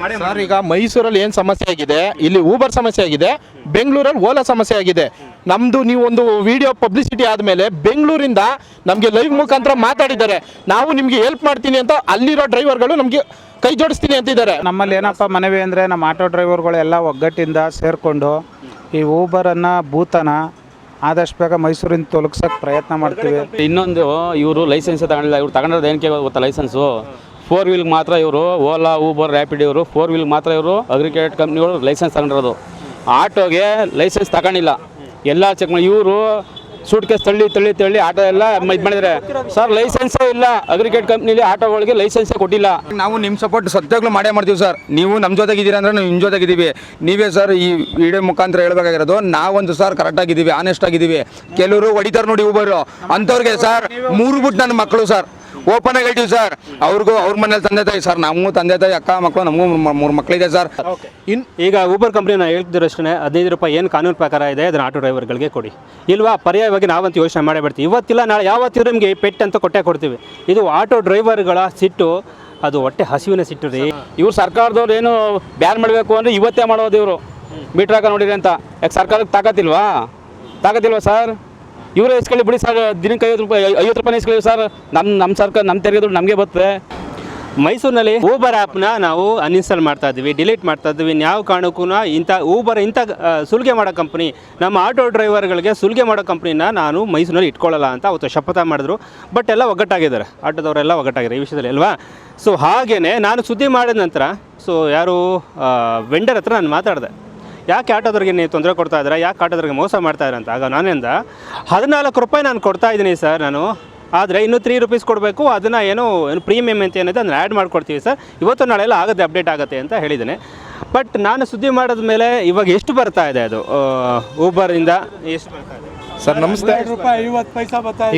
Sir ಈಗ ಮೈಸೂರಲ್ಲಿ ಏನು ಸಮಸ್ಯೆ ಆಗಿದೆ? ಇಲ್ಲಿ ಊಬರ್ ಸಮಸ್ಯೆ ಆಗಿದೆ ಬೆಂಗಳೂರಲ್ಲಿ ಓಲಾ ಸಮಸ್ಯೆ ಆಗಿದೆ. ನಮ್ಮದು ನೀವು ಒಂದು ವಿಡಿಯೋ ಪಬ್ಲಿಸಿಟಿ ಆದಮೇಲೆ ಬೆಂಗಳೂರಿಂದ ನಮಗೆ ಲೈವ್ ಮುಖಾಂತರ ಮಾತಾಡಿದ್ದಾರೆ. ನಾವು ನಿಮಗೆ ಹೆಲ್ಪ್ ಮಾಡ್ತೀನಿ ಅಂತ ಅಲ್ಲಿರೋ ಡ್ರೈವರ್ಗಳು ನಮಗೆ ಕೈ ಜೋಡಿಸ್ತೀನಿ ಅಂತಿದ್ದಾರೆ. ನಮ್ಮಲ್ಲಿ ಏನಪ್ಪ ಮನವಿ ಅಂದರೆ ನಮ್ಮ ಆಟೋ ಡ್ರೈವರ್ಗಳೆಲ್ಲ ಒಗ್ಗಟ್ಟಿಂದ ಸೇರಿಕೊಂಡು ಈ ಊಬರನ್ನು ಭೂತನ ಆದಷ್ಟು ಬೇಗ ಮೈಸೂರಿಂದ ತೊಲಗ್ಸೋಕ್ಕೆ ಪ್ರಯತ್ನ ಮಾಡ್ತೀವಿ. ಇನ್ನೊಂದು ಇವರು ಲೈಸೆನ್ಸ್ ತಗೊಂಡಿಲ್ಲ ಇವ್ರು ತಗೊಂಡಿರೋದು ಏನಕ್ಕೆ ಗೊತ್ತಾ ಲೈಸೆನ್ಸು ಫೋರ್ ವೀಲ್ ಮಾತ್ರ ಇವರು ಓಲಾ ಊಬರ್ ರ್ಯಾಪಿಡ್ ಇವರು. ಫೋರ್ ವೀಲ್ ಮಾತ್ರ ಇವರು ಅಗ್ರಿಕೇಟ್ ಕಂಪ್ನಿಗಳು ಲೈಸೆನ್ಸ್ ತಗೊಂಡಿರೋದು. ಆಟೋಗೆ ಲೈಸೆನ್ಸ್ ತಗೊಂಡಿಲ್ಲ. ಎಲ್ಲ ಚೆಕ್ ಮಾಡಿ ಇವರು ಸೂಟ್ ಕೇಸ್ ತಳ್ಳಿ ತಳ್ಳಿ ತಳ್ಳಿ ಆಟೋ ಎಲ್ಲ ಇದು ಮಾಡಿದ್ರೆ. ಸರ್ ಲೈಸೆನ್ಸೇ ಇಲ್ಲ. ಅಗ್ರಿಕೇಟ್ ಕಂಪ್ನಿಲಿ ಆಟೋಗಳಿಗೆ ಲೈಸೆನ್ಸೇ ಕೊಟ್ಟಿಲ್ಲ. ನಾವು ನಿಮ್ಮ ಸಪೋರ್ಟ್ ಸತ್ಯಾಗ್ಲೂ ಮಾಡೇ ಮಾಡ್ತೀವಿ ಸರ್ ನೀವು ನಮ್ಮ ಜೊತೆಗಿದ್ದೀರಾ ಅಂದರೆ ನಾವು ನಿಮ್ಮ ಜೊತೆಗಿದ್ದೀವಿ ನೀವೇ ಸರ್ ಈ ವಿಡಿಯೋ ಮುಖಾಂತರ ಹೇಳಬೇಕಾಗಿರೋದು, ನಾವೊಂದು ಸರ್ ಕರೆಕ್ಟಾಗಿದ್ದೀವಿ ಆನೆಸ್ಟ್ ಆಗಿದ್ದೀವಿ. ಕೆಲವರು ಹೊಡಿತಾರೆ ನೋಡಿ ಊಬರು ಅಂಥವ್ರಿಗೆ ಸರ್ ಮೂರು ಬಿಟ್ಟು ನನ್ನ ಮಕ್ಕಳು ಸರ್ ಓಪನ್ ಆಗಿ ಹೇಳ್ತೀವಿ ಸರ್. ಅವ್ರಿಗೂ ಅವ್ರ ಮನೇಲಿ ತಂದೆ ತಾಯಿ ಸರ್ ನಮಗೂ ತಂದೆ ತಾಯಿ ಅಕ್ಕ ಮಕ್ಕಳು ನಮಗೂ ಮೂರು ಮಕ್ಕಳಿದೆ ಸರ್. ಇನ್ ಈಗ ಊಬರ್ ಕಂಪ್ನಿ ನಾನು ಹೇಳ್ತಿರೋಷ್ಟೇ ಹದಿನೈದು ರೂಪಾಯಿ ಏನು ಕಾನೂನು ಪ್ರಕಾರ ಇದೆ ಅದನ್ನ ಆಟೋ ಡ್ರೈವರ್ಗಳಿಗೆ ಕೊಡಿ. ಇಲ್ವಾ ಪರ್ಯಾಯವಾಗಿ ನಾವಂತೂ ಯೋಚನೆ ಮಾಡಿಬಿಡ್ತೀವಿ. ಇವತ್ತಿಲ್ಲ ನಾಳೆ ಯಾವತ್ತಿದ್ರು ನಿಮಗೆ ಪೆಟ್ ಅಂತ ಕೊಟ್ಟೆ ಕೊಡ್ತೀವಿ. ಇದು ಆಟೋ ಡ್ರೈವರ್ಗಳ ಸಿಟ್ಟು ಅದು ಹೊಟ್ಟೆ ಹಸಿವಿನ ಸಿಟ್ಟು ರೀ. ಇವ್ರು ಸರ್ಕಾರದವ್ರು ಏನು ಬ್ಯಾನ್ ಮಾಡಬೇಕು ಅಂದರೆ ಇವತ್ತೇ ಮಾಡೋದು ಇವರು. ಮೀಟ್ರ್ ಹಾಕ ನೋಡಿರಿ ಅಂತ. ಯಾಕೆ ಸರ್ಕಾರಕ್ಕೆ ತಾಕತ್ತಿಲ್ವಾ ತಾಕತ್ತಿಲ್ವಾ ಸರ್? ಇವರೇ ಇಸ್ಕೊಳ್ಳಿ ಬಿಡಿ ಸರ್, ದಿನಕ್ಕೆ ಐವತ್ತು ರೂಪಾಯಿ ಐವತ್ತು ರೂಪಾಯಿ ಇಸ್ಕೊಳ್ಳಿ ಸರ್. ನಮ್ಮ ನಮ್ಮ ಸರ್ಕಾರ ನಮ್ಮ ತೆರಿಗೆ ನಮಗೆ ಬರ್ತದೆ ಮೈಸೂರಿನಲ್ಲಿ ಊಬರ್ ಆ್ಯಪ್ನ ನಾವು ಅನ್ಇನ್ಸ್ಟಾಲ್ ಮಾಡ್ತಾ ಇದ್ವಿ ಡಿಲೀಟ್ ಮಾಡ್ತಾ ಇದ್ವಿ ಯಾವ ಕಾರಣಕ್ಕೂ ಇಂಥ ಊಬರ್ ಇಂಥ ಸುಲಿಗೆ ಮಾಡೋ ಕಂಪ್ನಿ ನಮ್ಮ ಆಟೋ ಡ್ರೈವರ್ಗಳಿಗೆ ಸುಲಿಗೆ ಮಾಡೋ ಕಂಪ್ನಿನ ನಾನು ಮೈಸೂರಿನಲ್ಲಿ ಇಟ್ಕೊಳ್ಳಲ್ಲ ಅಂತ ಅವತ್ತು ಶಪಥ ಮಾಡಿದ್ರು. ಬಟ್ ಎಲ್ಲ ಒಗ್ಗಟ್ಟಾಗಿದ್ದಾರೆ. ಆಟೋದವರೆಲ್ಲ ಒಗ್ಗಟ್ಟಾಗಿದ್ದಾರೆ ಈ ವಿಷಯದಲ್ಲಿ, ಅಲ್ವಾ? ಸೊ ಹಾಗೆಯೇ ನಾನು ಸುದ್ದಿ ಮಾಡಿದ ನಂತರ ಸೊ ಯಾರು ವೆಂಡರ್ ಹತ್ರ ನಾನು ಮಾತಾಡಿದೆ. ಯಾಕೆ ಆಟೋದವ್ರಿಗೆ ನೀವು ತೊಂದರೆ ಕೊಡ್ತಾ ಇದ್ದೀರಾ? ಯಾಕೆ ಆಟೋದವ್ರಿಗೆ ಮೋಸ ಮಾಡ್ತಾ ಇದ್ದಾರೆ ಅಂತ? ಆಗ ನಾನಿಂದ ಹದಿನಾಲ್ಕು ರೂಪಾಯಿ ನಾನು ಕೊಡ್ತಾ ಇದ್ದೀನಿ ಸರ್ ನಾನು. ಆದರೆ ಇನ್ನೂ ತ್ರೀ ರುಪೀಸ್ ಕೊಡಬೇಕು ಅದನ್ನು ಏನು ಏನು ಪ್ರೀಮಿಯಮ್ ಅಂತ ಏನಿದೆ ಅದನ್ನು ಆ್ಯಡ್ ಮಾಡ್ಕೊಡ್ತೀವಿ ಸರ್. ಇವತ್ತು ನಾಳೆ ಎಲ್ಲ ಆಗುತ್ತೆ ಅಪ್ಡೇಟ್ ಆಗುತ್ತೆ ಅಂತ ಹೇಳಿದ್ದೇನೆ. ಬಟ್ ನಾನು ಸುದ್ದಿ ಮಾಡಿದ ಮೇಲೆ ಇವಾಗ ಎಷ್ಟು ಬರ್ತಾ ಇದೆ ಅದು? ಊಬರಿಂದ ಎಷ್ಟು ಬರ್ತಾ ಇದೆ? ಸರ್ ನಮಸ್ತೆ.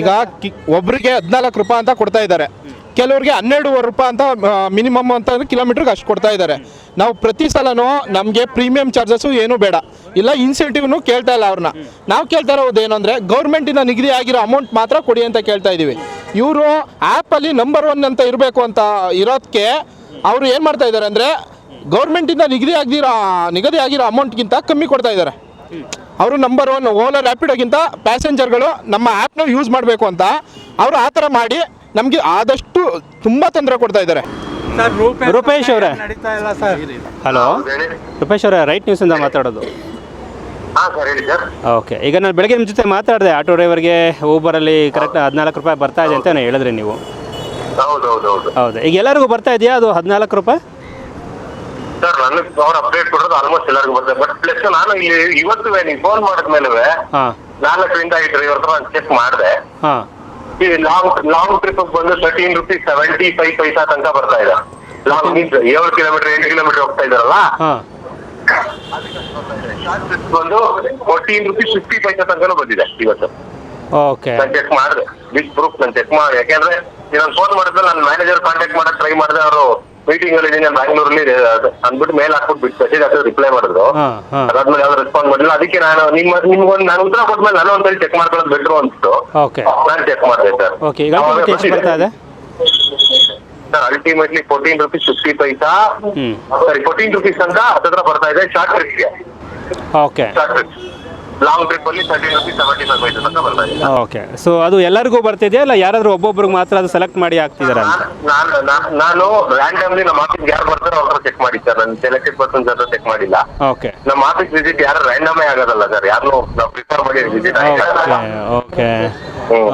ಈಗ ಒಬ್ಬರಿಗೆ ಒಬ್ರಿಗೆ ಹದಿನಾಲ್ಕು ರೂಪಾಯಿ ಅಂತ ಕೊಡ್ತಾ ಇದ್ದಾರೆ. ಕೆಲವ್ರಿಗೆ ಹನ್ನೆರಡುವರೆ ರೂಪಾಯಿ ಅಂತ ಮಿನಿಮಮ್ ಅಂತ ಕಿಲೋಮೀಟ್ರಿಗೆ ಅಷ್ಟು ಕೊಡ್ತಾ ಇದ್ದಾರೆ. ನಾವು ಪ್ರತಿ ಸಲನೂ ನಮಗೆ ಪ್ರೀಮಿಯಂ ಚಾರ್ಜಸ್ಸು ಏನೂ ಬೇಡ. ಇಲ್ಲ ಇನ್ಸೆಂಟಿವ್ನು ಕೇಳ್ತಾ ಇಲ್ಲ ಅವ್ರನ್ನ. ನಾವು ಕೇಳ್ತಾ ಇರೋದು ಏನು ಅಂದರೆ, ಗೌರ್ಮೆಂಟಿನ ನಿಗದಿ ಆಗಿರೋ ಅಮೌಂಟ್ ಮಾತ್ರ ಕೊಡಿ ಅಂತ ಕೇಳ್ತಾ ಇದ್ದೀವಿ. ಇವರು ಆ್ಯಪಲ್ಲಿ ನಂಬರ್ ಒನ್ ಅಂತ ಇರಬೇಕು ಅಂತ ಇರೋದಕ್ಕೆ ಅವರು ಏನು ಮಾಡ್ತಾ ಇದ್ದಾರೆ ಅಂದರೆ, ಗೌರ್ಮೆಂಟಿಂದ ನಿಗದಿ ಆಗಿರೋ ನಿಗದಿ ಆಗಿರೋ ಅಮೌಂಟ್ಗಿಂತ ಕಮ್ಮಿ ಕೊಡ್ತಾ ಇದ್ದಾರೆ. ಅವರು ನಂಬರ್ ಒನ್ ಓಲಾ ರ್ಯಾಪಿಡೋಗಿಂತ ಪ್ಯಾಸೆಂಜರ್ಗಳು ನಮ್ಮ ಆ್ಯಪ್ನ ಯೂಸ್ ಮಾಡಬೇಕು ಅಂತ ಅವರು ಆ ಥರ ಮಾಡಿ ನಮಗೆ ಆದಷ್ಟು ತುಂಬ ತೊಂದರೆ ಕೊಡ್ತಾ ಇದ್ದಾರೆ. ರೂಪೇಶ್ ಅವರೇ ಹಲೋ? ರೂಪೇಶ್ ಅವರೇ ರೈಟ್ ನ್ಯೂಸಿಂದ ಮಾತಾಡೋದು. ಹಾಂ ಸರ್ ಹೇಳಿ ಸರ್. ಓಕೆ ಈಗ ನಾನು ಬೆಳಗ್ಗೆ ನಿಮ್ಮ ಜೊತೆ ಮಾತಾಡಿದೆ ಆಟೋ ಡ್ರೈವರ್ಗೆ ಊಬರಲ್ಲಿ ಕರೆಕ್ಟ್ ಹದಿನಾಲ್ಕು ರೂಪಾಯಿ ಬರ್ತಾ ಇದೆ ಅಂತ ಹೇಳಿದ್ರಿ ನೀವು. ಹೌದು ಹೌದು ಹೌದು ಹೌದು ಈಗ ಎಲ್ಲರಿಗೂ ಬರ್ತಾ ಇದೆಯಾ ಅದು ಹದಿನಾಲ್ಕು ರೂಪಾಯಿ? ಸರ್ ನನಗೆ ಅವ್ರ ಅಪ್ಡೇಟ್ ಕೊಡೋದು ಆಲ್ಮೋಸ್ಟ್ ಎಲ್ಲರಿಗೂ ಬರ್ತದೆ. ಬಟ್ ಪ್ಲಸ್ ನಾನು ಇಲ್ಲಿ ಇವತ್ತು ನೀವು ಫೋನ್ ಮಾಡಿದ್ಮೇಲೆ ಹಾಂ. ನಾಲ್ಕರಿಂದ ಐದು ಡ್ರೈವರ್ ಹತ್ರ ಚೆಕ್ ಮಾಡಿದೆ. ಹಾಂ. ಈ ಲಾಂಗ್ ಲಾಂಗ್ ಟ್ರಿಪ್ ಬಂದು thirteen rupees seventy five paisa ತನಕ ಬರ್ತಾ ಇದೆ. ಲಾಂಗ್ ಮೀನ್ಸ್ ಏಳು ಕಿಲೋಮೀಟರ್ ಎಂಟು ಕಿಲೋಮೀಟರ್ ಹೋಗ್ತಾ ಇದಾರಲ್ಲ ಹಾಂ. ಬಂದು ಫೋರ್ಟೀನ್ ರುಪೀಸ್ ಫಿಫ್ಟಿ ಪೈಸಾ ತನಕನೂ ಬಂದಿದೆ ಇವತ್ತು. ಓಕೆ ನಾನು ಚೆಕ್ ಮಾಡಿದೆ. ವಿತ್ ಪ್ರೂಫ್ ನಾನು ಚೆಕ್ ಮಾಡಿ ಯಾಕೆಂದ್ರೆ ನಾನು ಫೋನ್ ಮಾಡಿದ್ರೆ ನನ್ನ ಮ್ಯಾನೇಜರ್ ಕಾಂಟ್ಯಾಕ್ಟ್ ಮಾಡಕ್ ಟ್ರೈ ಮಾಡಿದೆ ಅವರು ಮೀಟಿಂಗ್ ಅಲ್ಲಿ ಇದೀನಿ ಬ್ಯಾಂಗ್ಳೂರಲ್ಲಿ ಅಂದ್ಬಿಟ್ಟು ಮೇಲ್ ಹಾಕ್ಬಿಟ್ಟು ಬಿಟ್ಟು ಮೆಸೇಜ್ ಹಾಕಿದ್ರೆ ರಿಪ್ಲೈ ಮಾಡಿದ್ರು. ಅದಾದ್ಮೇಲೆ ಯಾವ್ದು ರೆಸ್ಪಾನ್ಸ್ ಮಾಡಿಲ್ಲ ಅದಕ್ಕೆ ನಾನು ನಿಮ್ಮ ನಿಮ್ಗೊಂದು ನಾನು ಉತ್ತರ ಕೊಟ್ಮೇಲೆ ನಾನು ಒಂದ್ಸರಿ ಚೆಕ್ ಮಾಡ್ಕೊಳ್ಳೋದು ಬೆಟ್ರು ಅನ್ಸ್ತು ನಾನು ಚೆಕ್ ಮಾಡಿದೆ sir. Sir ultimately fourteen rupees fifty paisa. ಸರಿ ಫೋರ್ಟೀನ್ ರುಪೀಸ್ ಅಂತ ಹತ್ತಿರ ಬರ್ತಾ ಇದೆ ಶಾರ್ಟ್ ಟ್ರಿಪ್ಗೆ okay short trip long trip ಅಲ್ಲಿ thirteen rupees seventy five paisa ತನಕ ಬರ್ತಾ ಇದೆ. ಓಕೆ ಸೊ ಅದು ಎಲ್ಲರಿಗೂ ಬರ್ತಿದೆಯಾ ಇಲ್ಲ ಯಾರಾದರೂ ಒಬ್ಬೊಬ್ರಿಗೆ ಮಾತ್ರ ಅದು ಸೆಲೆಕ್ಟ್ ಮಾಡಿ ಹಾಕ್ತಿದಾರ ಅಂತ? ನಾನು ನಾನು- ನಾನು ರ್ಯಾಂಡಮ್ಲಿ ನಮ್ಮ ಆಫೀಸ್ಗೆ ಯಾರು ಬರ್ತಾರೋ ಅವ್ರ ಚೆಕ್ ಮಾಡಿ ಸರ್. ನಾನು ಸೆಲೆಕ್ಟೆಡ್ ಪರ್ಸನ್ ಅಂತ ಚೆಕ್ ಮಾಡಿಲ್ಲ. ಓಕೆ ನಮ್ಮ ಆಫೀಸ್ ವಿಸಿಟ್ ಯಾರು ರ್ಯಾಂಡಮೇ ಆಗೋದಲ್ಲ ಸರ್. ಯಾರು ನಾವು ಪ್ರಿಫರ್ ಮಾಡಿ ವಿಸಿಟ್ ಓಕೆ ಓಕೆ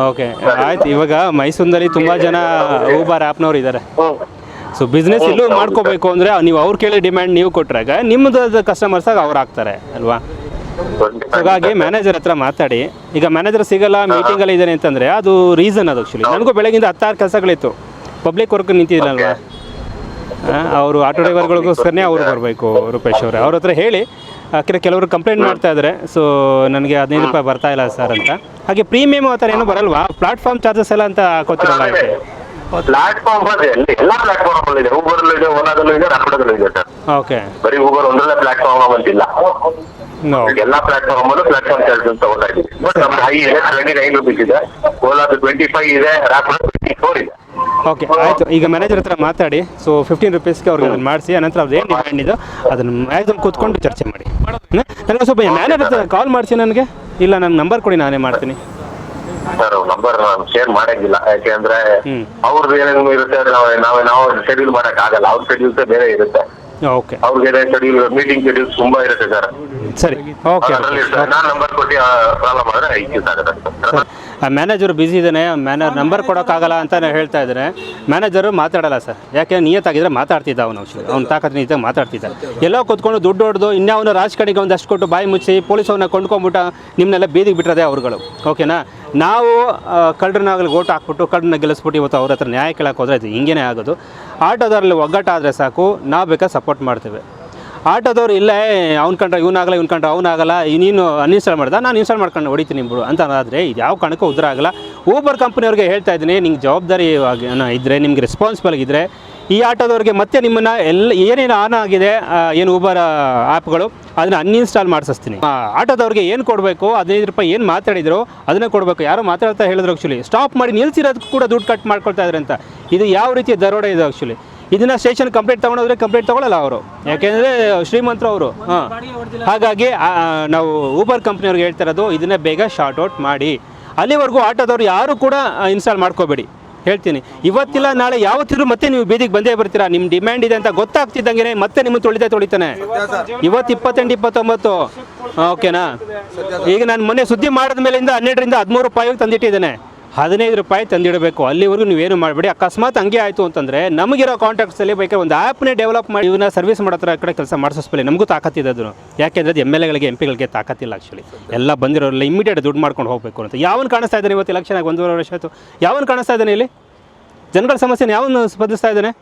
ಓಕೆ ಆಯ್ತು ಇವಾಗ ಮೈಸೂರಿನಲ್ಲಿ ತುಂಬ ಜನ ಊಬರ್ ಆ್ಯಪ್ನವ್ರು ಇದ್ದಾರೆ ಸೊ ಬಿಸ್ನೆಸ್ ಇಲ್ಲೂ ಮಾಡ್ಕೋಬೇಕು ಅಂದರೆ ನೀವು ಅವ್ರು ಕೇಳಿ ಡಿಮ್ಯಾಂಡ್ ನೀವು ಕೊಟ್ರಾಗ ನಿಮ್ಮದು ಕಸ್ಟಮರ್ಸಾಗ ಅವ್ರು ಹಾಕ್ತಾರೆ ಅಲ್ವಾ? ಹಾಗಾಗಿ ಮ್ಯಾನೇಜರ್ ಹತ್ರ ಮಾತಾಡಿ. ಈಗ ಮ್ಯಾನೇಜರ್ ಸಿಗಲ್ಲ ಮೀಟಿಂಗಲ್ಲಿ ಇದ್ದಾನೆ ಅಂತಂದರೆ ಅದು ರೀಸನ್ ಅದು ಆ್ಯಕ್ಚುಲಿ ನನಗೂ ಬೆಳಗಿಂದ ಹತ್ತಾರು ಕೆಲಸಗಳಿತ್ತು. ಪಬ್ಲಿಕ್ ವರ್ಕ್ ನಿಂತಿದ್ದಿಲ್ಲಲ್ವಾ ಅವರು ಆಟೋ ಡ್ರೈವರ್ಗಳಿಗೋಸ್ಕರನೇ ಅವರು ಬರಬೇಕು ರೂಪೇಶ್ ಅವರೇ. ಅವ್ರ ಹತ್ರ ಹೇಳಿ. ಯಾಕಂದರೆ ಕೆಲವರು ಕಂಪ್ಲೇಂಟ್ ಮಾಡ್ತಾ ಇದ್ದಾರೆ ಸೊ ನನಗೆ ಹದಿನೈದು ರೂಪಾಯಿ ಬರ್ತಾ ಇಲ್ಲ ಸರ್ ಅಂತ. ಹಾಗೆ ಪ್ರೀಮಿಯಮ್ ಆ ಥರ ಏನೂ ಬರಲ್ವಾ? ಪ್ಲಾಟ್ಫಾರ್ಮ್ ಚಾರ್ಜಸ್ ಎಲ್ಲ ಅಂತ ಹಾಕೋತಿರಲ್ಲ ಪ್ಲಾಟ್ಫಾರ್ಮ್ ಅಲ್ಲಿ ಎಲ್ಲಾ? ಪ್ಲಾಟ್ಫಾರ್ಮ್ ಅಲ್ಲಿ ಇದೆ. ಊಬರ್ ಇದೆ ಓಲಾದಲ್ಲೂ ಇದೆ ರಾಪಿಡೋದಲ್ಲೂ ಇದೆ ಸರ್. ಓಕೆ ಬರೀ ಊಬರ್ ಒಂದರಲ್ಲೇ ಪ್ಲಾಟ್ಫಾರ್ಮ್ ಬಂದಿಲ್ಲ. ಎಲ್ಲಾ ಪ್ಲಾಟ್ಫಾರ್ಮ್ ಅಲ್ಲೂ ಪ್ಲಾಟ್ಫಾರ್ಮ್ ಚಾರ್ಜ್ ಅಂತ ತಗೋತಾ ಬಟ್ ನಮ್ದು ಹೈ ಇದೆ ಟ್ವೆಂಟಿ ನೈನ್ ರುಪೀಸ್ ಇದೆ. ಓಲಾದು ಟ್ವೆಂಟಿ ಫೈವ್ ಇದೆ ರಾಪಿಡೋ ಟ್ವೆಂಟಿ ಫೋರ್ ಇದೆ. ಓಕೆ ಆಯ್ತು. ಈಗ ಮ್ಯಾನೇಜರ್ ಹತ್ರ ಮಾತಾಡಿ. ಸೊ ಫಿಫ್ಟೀನ್ ರುಪೀಸ್ಗೆ ಅವ್ರಿಗೆ ಅದನ್ನು ಮಾಡಿಸಿ ಅನಂತರ ಅವ್ರದ್ದು ಏನು ಡಿಮ್ಯಾಂಡ್ ಇದೋ ಅದನ್ನು ಮ್ಯಾಕ್ಸಿಮಮ್ ಕೂತ್ಕೊಂಡು ಚರ್ಚೆ ಮಾಡಿ. ನನಗೆ ಸ್ವಲ್ಪ ಮ್ಯಾನೇಜರ್ ಹತ್ರ ಕಾಲ್ ಮಾಡಿಸಿ ನನಗೆ. ಇಲ್ಲ ನನ್ನ ನಂಬರ್ ಕೊಡಿ ನಾನೇ ಮಾಡ್ತೀನಿ. ಸರ್ ನಂಬರ್ ನಾನು ಶೇರ್ ಮಾಡಂಗಿಲ್ಲ. ಯಾಕೆಂದ್ರೆ. ಅವ್ರದ್ದು ಏನೇನು ಇರುತ್ತೆ ನಾವು ನಾವು ನಾವು ಶೆಡ್ಯೂಲ್ ಮಾಡಕ್ ಆಗಲ್ಲ ಅವ್ರ ಶೆಡ್ಯೂಲ್ಸ್ ಬೇರೆ ಇರುತ್ತೆ. ಓಕೆ ಅವ್ರಿಗೆ ಶೆಡ್ಯೂಲ್ ಮೀಟಿಂಗ್ ಶೆಡ್ಯೂಲ್ ತುಂಬಾ ಇರುತ್ತೆ ಸರ್. ಸರಿ. ಓಕೆ ಅದರಲ್ಲಿ ನಾನು ನಂಬರ್ ಕೊಟ್ಟು ಪ್ರಾಬ್ಲಮ್ ಆದರೆ ಐಕ್ಯೂಸ್ ಆಗುತ್ತೆ ಸರ್. ಮ್ಯಾನೇಜರ್ ಬ್ಯುಸಿ ಇದ್ದಾನೆ ಮ್ಯಾನೇಜರ್ ನಂಬರ್ ಕೊಡೋಕ್ಕಾಗಲ್ಲ ಅಂತ ಹೇಳ್ತಾ ಇದ್ದಾರೆ. ಮ್ಯಾನೇಜರು ಮಾತಾಡಲ್ಲ ಸರ್. ಯಾಕೆ ನಿಯತ್ತಾಗಿದ್ರೆ ಮಾತಾಡ್ತಿದ್ದ ಅವನು ಅವ್ನು. ತಾಕತ್ ಇದ್ದಾಗ ಮಾತಾಡ್ತಿದ್ದ. ಎಲ್ಲೋ ಕೂತ್ಕೊಂಡು ದುಡ್ಡು ಹೊಡೆದು ಇನ್ಯಾವನು ರಾಜಕಾರಣಿಗೆ ಒಂದಷ್ಟು ಕೊಟ್ಟು ಬಾಯಿ ಮುಚ್ಚಿ ಪೊಲೀಸ್ ಅವನ್ನ ಕೊಂಡ್ಕೊಂಡ್ಬಿಟ್ಟ ನಿಮ್ಮನ್ನೆಲ್ಲ ಬೀದಿಗೆ ಬಿಟ್ಟರೆ ಅವ್ರುಗಳು. ಓಕೆನಾ ನಾವು ಕಳ್ಳರನ್ನಾಗಲಿ ಓಟ್ ಹಾಕ್ಬಿಟ್ಟು ಕಳ್ಳನ ಗೆಲ್ಲಿಸ್ಬಿಟ್ಟು ಇವತ್ತು ಅವ್ರ ಹತ್ರ ನ್ಯಾಯ ಕೇಳಕ್ಕೆ ಹೋದ್ರೆ ಇದು ಹಿಂಗೇನೆ ಆಗೋದು. ಆಟೋದವ್ರಲ್ಲಿ ಒಗ್ಗಟ್ಟಾದರೆ ಸಾಕು ನಾವು ಬೇಕಾದ್ರೆ ಸಪೋರ್ಟ್ ಮಾಡ್ತೇವೆ. ಆಟೋದವ್ರು ಇಲ್ಲ ಅವ್ನು ಕಂಡ್ರೆ ಇವನಾಗಲ್ಲ ಇವ್ನು ಕಂಡ್ರೆ ಅವನಾಗಲ್ಲ ನೀನು ಅನ್ಇನ್ಸ್ಟಾಲ್ ಮಾಡ್ದ, ನಾನು ಇನ್ಸ್ಟಾಲ್ ಮಾಡ್ಕೊಂಡು ಹೊಡಿತೀನಿ ಬಿಡು ಅಂತ ಆದರೆ ಇದು ಯಾವ ಕಾರಣಕ್ಕೂ ಉದ್ರ ಆಗಲ್ಲ. ಊಬರ್ ಕಂಪ್ನಿಯವ್ರಿಗೆ ಹೇಳ್ತಾ ಇದ್ದೀನಿ ನಿಮ್ಗೆ ಜವಾಬ್ದಾರಿ ಇದ್ದರೆ ನಿಮ್ಗೆ ರೆಸ್ಪಾನ್ಸಿಬಲ್ ಇದ್ದರೆ ಈ ಆಟೋದವ್ರಿಗೆ ಮತ್ತೆ ನಿಮ್ಮನ್ನು ಎಲ್ಲ ಏನೇನು ಆನ್ ಆಗಿದೆ ಏನು ಊಬರ್ ಆ್ಯಪ್ಗಳು ಅದನ್ನು ಅನ್ಇನ್ಸ್ಟಾಲ್ ಮಾಡಿಸ್ತೀನಿ ಆಟೋದವ್ರಿಗೆ ಏನು ಕೊಡಬೇಕು, ಹದಿನೈದು ರೂಪಾಯಿ ಏನು ಮಾತಾಡಿದ್ರು, ಅದನ್ನೇ ಕೊಡಬೇಕು. ಯಾರು ಮಾತಾಡ್ತಾ ಹೇಳಿದ್ರು ಆ್ಯಕ್ಚುಲಿ ಸ್ಟಾಪ್ ಮಾಡಿ ನಿಲ್ಸಿರೋದಕ್ಕೂ ಕೂಡ ದುಡ್ಡು ಕಟ್ ಮಾಡ್ಕೊಳ್ತಾ ಇದ್ದಾರೆ ಅಂತ ಇದು ಯಾವ ರೀತಿ ದರೋಡೆ ಇದು ಆ್ಯಕ್ಚುಲಿ ಇದನ್ನ ಸ್ಟೇಷನ್ ಕಂಪ್ಲೇಂಟ್ ತಗೊಂಡೋದ್ರೆ ಕಂಪ್ಲೇಂಟ್ ತಗೊಳ್ಳಲ್ಲ ಅವರು. ಯಾಕೆಂದರೆ ಶ್ರೀಮಂತರು ಅವರು ಹಾಗಾಗಿ ನಾವು ಊಬರ್ ಕಂಪ್ನಿಯವ್ರಿಗೆ ಹೇಳ್ತಾ ಇರೋದು, ಇದನ್ನ ಬೇಗ ಶಾರ್ಟ್ ಔಟ್ ಮಾಡಿ. ಅಲ್ಲಿವರೆಗೂ ಆಟೋದವ್ರು ಯಾರು ಕೂಡ ಇನ್ಸ್ಟಾಲ್ ಮಾಡ್ಕೋಬೇಡಿ. ಹೇಳ್ತೀನಿ. ಇವತ್ತಿಲ್ಲ, ನಾಳೆ ಯಾವತ್ತಿದ್ರು ಮತ್ತೆ ನೀವು ಬೀದಿಗೆ ಬಂದೇ ಬರ್ತೀರಾ? ನಿಮ್ಮ ಡಿಮ್ಯಾಂಡ್ ಇದೆ ಅಂತ ಗೊತ್ತಾಗ್ತಿದ್ದಂಗೆ ಮತ್ತೆ ನಿಮ್ಮ ತೊಳಿತಾ ತೊಳಿತಾನೆ. ಇವತ್ತು ಇಪ್ಪತ್ತೆಂಟು, ಇಪ್ಪತ್ತೊಂಬತ್ತು. ಓಕೆನಾ ಈಗ ನಾನು ಮೊನ್ನೆ ಸುದ್ದಿ ಮಾಡಿದ ಮೇಲಿಂದ ಹನ್ನೆರಡರಿಂದ ಹದಿಮೂರು ರೂಪಾಯಿಗೆ ತಂದಿಟ್ಟಿದ್ದೇನೆ. ಹದಿನೈದು ರೂಪಾಯಿ ತಂದಿಡಬೇಕು. ಅಲ್ಲಿವರೆಗೂ ನೀವೇನು ಮಾಡಬೇಡಿ. ಅಕಸ್ಮಾತ್ ಹಂಗೆ ಆಯಿತು ಅಂತಂದರೆ ನಮಗಿರೋ ಕಾಂಟ್ಯಾಕ್ಟ್ಸಲ್ಲಿ ಬೇಕಾದ್ರೆ ಒಂದು ಆ್ಯಪ್ನೇ ಡೆವಲಪ್ ಮಾಡಿ ಇವನ್ನ ಸರ್ವಿಸ್ ಮಾಡೋ ಥರ ಕಡೆ ಕೆಲಸ ಮಾಡಿಸ್ಬೇಡಿ ನಮಗೂ ತಾಕತ್ತಿದೆ ಅದು ಯಾಕೆಂದರೆ ಅದು ಎಂ ಎಲ್ ಎಗಳಿಗೆ ಎಂ ಪಿಗಳಿಗೆ ತಾಕತ್ತಿಲ್ಲ ಆ್ಯಕ್ಚುಲಿ ಎಲ್ಲ ಬಂದಿರೋಲ್ಲ ಇಮಿಡಿಯೇಟ್ ದುಡ್ಡು ಮಾಡ್ಕೊಂಡು ಹೋಗಬೇಕು ಅಂತ. ಯಾವನು ಕಾಣಿಸ್ತಾ ಇದ್ದಾನೆ ಇವತ್ತು ಎಲೆಕ್ಷನ್ ಆಗಿ ಒಂದೂವರೆ ವರ್ಷ ಆಯಿತು? ಯಾವನು ಕಾಣಿಸ್ತಾ ಇದ್ದಾನೆ ಇಲ್ಲಿ? ಜನಗಳ ಸಮಸ್ಯೆನ ಯಾವನು ಸ್ಪಂದಿಸ್ತಾ ಇದ್ದಾನೆ?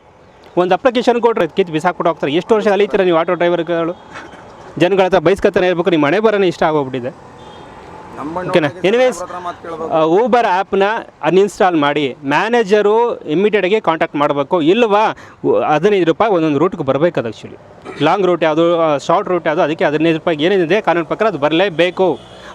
ಒಂದು ಅಪ್ಲಿಕೇಶನ್ ಕೊಟ್ಟರೆ ಕಿತ್ತು ಬಿಸಾಕ್ಬಿಟ್ಟು ಹೋಗ್ತಾರೆ. ಎಷ್ಟು ವರ್ಷ ಅಲೀತೀರ ನೀವು ಆಟೋ ಡ್ರೈವರ್ಗಳು ಜನಗಳ ಹತ್ರ ಬೈಸ್ಕೊತಾನೆ ಇರಬೇಕು. ನಿಮ್ಮ ಮನೆ ಬರೋನೇ ಇಷ್ಟ ಆಗೋಗ್ಬಿಟ್ಟಿದೆ. ಓಕೆನಾ ಎನಿವೇಸ್ ಊಬರ್ ಆ್ಯಪ್ನ ಅನ್ಇನ್ಸ್ಟಾಲ್ ಮಾಡಿ ಮ್ಯಾನೇಜರು ಇಮ್ಮಿಡಿಯೇಟಾಗಿ ಕಾಂಟ್ಯಾಕ್ಟ್ ಮಾಡಬೇಕು. ಇಲ್ವಾ ಉ- ಹದಿನೈದು ರೂಪಾಯಿ ಒಂದೊಂದು ರೂಟ್ಗೆ ಬರಬೇಕು ಅದು ಆ್ಯಕ್ಚುಲಿ ಲಾಂಗ್ ರೂಟ್ ಯಾವುದು ಶಾರ್ಟ್ ರೂಟ್ ಯಾವುದು ಅದಕ್ಕೆ ಹದಿನೈದು ರೂಪಾಯಿ ಏನಿದೆ ಕಾನೂನು ಪ್ರಕಾರ ಅದು ಬರಲೇಬೇಕು.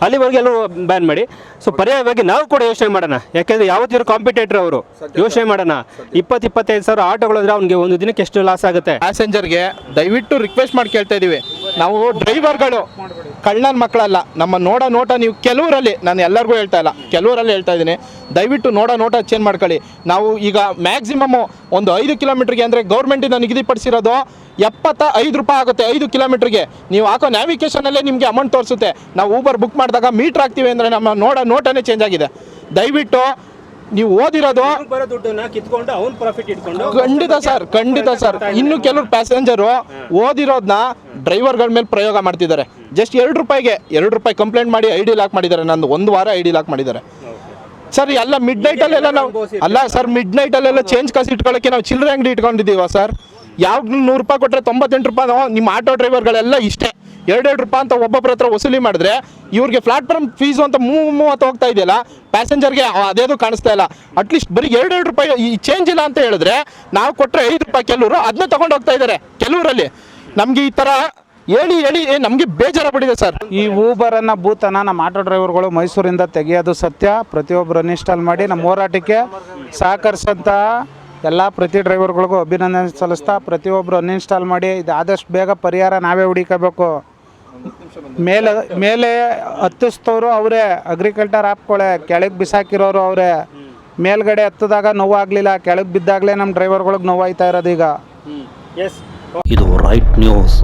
ಅಲ್ಲಿವರೆಗೆ ಎಲ್ಲರೂ ಬ್ಯಾನ್ ಮಾಡಿ. ಸೊ ಪರ್ಯಾಯವಾಗಿ ನಾವು ಕೂಡ ಯೋಚನೆ ಮಾಡೋಣ. ಯಾಕೆಂದರೆ ಯಾವತ್ತಿರೋ ಕಾಂಪಿಟೇಟರ್ ಅವರು. ಯೋಚನೆ ಮಾಡೋಣ. ಇಪ್ಪತ್ತು ಇಪ್ಪತ್ತೈದು ಸಾವಿರ ಆಟೋಗಳು ಅಂದರೆ ಅವ್ನಿಗೆ ಒಂದು ದಿನಕ್ಕೆ ಎಷ್ಟು ಲಾಸ್ ಆಗುತ್ತೆ? ಪ್ಯಾಸೆಂಜರ್ಗೆ ದಯವಿಟ್ಟು ರಿಕ್ವೆಸ್ಟ್ ಮಾಡಿ ಕೇಳ್ತಾ ಇದ್ದೀವಿ ನಾವು ಡ್ರೈವರ್ಗಳು ಕಳ್ಳನ ಮಕ್ಕಳಲ್ಲ. ನಮ್ಮ ನೋಡ ನೋಟ ನೀವು ಕೆಲವರಲ್ಲಿ ನಾನು ಎಲ್ಲರಿಗೂ ಹೇಳ್ತಾ ಇಲ್ಲ. ಕೆಲವರಲ್ಲಿ ಹೇಳ್ತಾ ಇದ್ದೀನಿ. ದಯವಿಟ್ಟು ನೋಡ ನೋಟ ಚೇಂಜ್ ಮಾಡ್ಕೊಳ್ಳಿ. ನಾವು ಈಗ ಮ್ಯಾಕ್ಸಿಮಮ್ ಒಂದು ಐದು ಕಿಲೋಮೀಟ್ರಿಗೆ ಅಂದರೆ ಗೌರ್ಮೆಂಟಿಂದ ನಿಗದಿಪಡಿಸಿರೋದು ಎಪ್ಪತ್ತ ಐದು ರೂಪಾಯಿ ಆಗುತ್ತೆ ಐದು ಕಿಲೋಮೀಟ್ರಿಗೆ ನೀವು ಹಾಕೋ ನ್ಯಾವಿಗೇಷನಲ್ಲೇ ನಿಮಗೆ ಅಮೌಂಟ್ ತೋರಿಸುತ್ತೆ. ನಾವು ಊಬರ್ ಬುಕ್ ಮಾಡಿದಾಗ ಮೀಟ್ರ್ ಹಾಕ್ತೀವಿ ಅಂದರೆ ನಮ್ಮ ನೋಡ ನೋಟನೇ ಚೇಂಜ್ ಆಗಿದೆ. ದಯವಿಟ್ಟು ನೀವು ಓದಿರೋದು ಖಂಡಿತ ಸರ್ ಖಂಡಿತ ಸರ್. ಇನ್ನು ಕೆಲವರು ಪ್ಯಾಸೆಂಜರು ಓದಿರೋದನ್ನ ಡ್ರೈವರ್ಗಳ ಮೇಲೆ ಪ್ರಯೋಗ ಮಾಡ್ತಿದ್ದಾರೆ. ಜಸ್ಟ್ ಎರಡು ರೂಪಾಯಿಗೆ ಎರಡು ರೂಪಾಯಿ ಕಂಪ್ಲೇಂಟ್ ಮಾಡಿ ಐ ಡಿ ಲಾಕ್ ಮಾಡಿದ್ದಾರೆ. ನಂದು ಒಂದು ವಾರ ಐ ಡಿ ಲಾಕ್ ಮಾಡಿದ್ದಾರೆ. ಸರ್ ಎಲ್ಲ ಮಿಡ್ ನೈಟಲ್ಲೆಲ್ಲ ನಾವು ಅಲ್ಲ ಸರ್ ಮಿಡ್ ನೈಟಲ್ಲೆಲ್ಲ ಚೇಂಜ್ ಕಾಸು ಇಟ್ಕೊಳ್ಳೋಕ್ಕೆ ನಾವು ಚಿಲ್ಲರೆ ಅಂಗಡಿ ಇಟ್ಕೊಂಡಿದ್ದೀವ ಸರ್. ಯಾವ ನೂರು ರೂಪಾಯಿ ಕೊಟ್ಟರೆ ತೊಂಬತ್ತೆಂಟು ರೂಪಾಯಿ ನಾವು ನಿಮ್ಮ ಆಟೋ ಡ್ರೈವರ್ಗಳೆಲ್ಲ ಇಷ್ಟೇ. ಎರಡೆರಡು ರೂಪಾಯಿ ಅಂತ ಒಬ್ಬೊಬ್ಬರ ಹತ್ರ ವಸೂಲಿ ಮಾಡಿದ್ರೆ ಇವ್ರಿಗೆ ಪ್ಲಾಟ್ಫಾರ್ಮ್ ಫೀಸು ಅಂತ ಮೂ ಮೂವತ್ತು ಹೋಗ್ತಾ ಇದೆಯಲ್ಲ ಪ್ಯಾಸೆಂಜರ್ಗೆ ಅದೇದು ಕಾಣಿಸ್ತಾ ಇಲ್ಲ. ಅಟ್ಲೀಸ್ಟ್ ಬರೀ ಎರಡೆರಡು ರೂಪಾಯಿ ಈ ಚೇಂಜ್ ಇಲ್ಲ ಅಂತ ಹೇಳಿದ್ರೆ ನಾವು ಕೊಟ್ಟರೆ ಐದು ರೂಪಾಯಿ ಕೆಲವರು ಅದನ್ನೇ ತಗೊಂಡು ಹೋಗ್ತಾ ಇದ್ದಾರೆ ಕೆಲವರಲ್ಲಿ. ನಮಗೆ ಈ ಥರ ಹೇಳಿ ಹೇಳಿ ನಮಗೆ ಬೇಜಾರಾಗ್ಬಿಟ್ಟಿದೆ ಸರ್. ಈ ಊಬರನ್ನು ಬೂತನ ನಮ್ಮ ಆಟೋ ಡ್ರೈವರ್ಗಳು ಮೈಸೂರಿಂದ ತೆಗೆಯೋದು ಸತ್ಯ. ಪ್ರತಿಯೊಬ್ಬರು ಅನ್ಇನ್ಸ್ಟಾಲ್ ಮಾಡಿ ನಮ್ಮ ಹೋರಾಟಕ್ಕೆ ಸಹಕರಿಸಂತ ಎಲ್ಲ ಪ್ರತಿ ಡ್ರೈವರ್ಗಳಿಗೂ ಅಭಿನಂದನೆ ಸಲ್ಲಿಸ್ತಾ ಪ್ರತಿಯೊಬ್ಬರು ಅನ್ಇನ್ಸ್ಟಾಲ್ ಮಾಡಿ ಇದು ಆದಷ್ಟು ಬೇಗ ಪರಿಹಾರ ನಾವೇ ಹುಡುಕಬೇಕು. ಮೇಲೆ ಮೇಲೆ ಹತ್ತಿಸ್ತವ್ರು ಅವರೇ ಅಗ್ರಿಕಲ್ಚರ್ ಆ್ಯಪ್ಗಳೇ ಕೆಳಗೆ ಬಿಸಾಕಿರೋರು ಅವರೇ. ಮೇಲ್ಗಡೆ ಹತ್ತದಾಗ ನೋವಾಗಲಿಲ್ಲ ಕೆಳಗೆ ಬಿದ್ದಾಗಲೇ ನಮ್ಮ ಡ್ರೈವರ್ಗಳಿಗೆ ನೋವಾಯ್ತಾ ಇರೋದು ಈಗ. ಎಸ್ ಇದು ರೈಟ್ ನ್ಯೂಸ್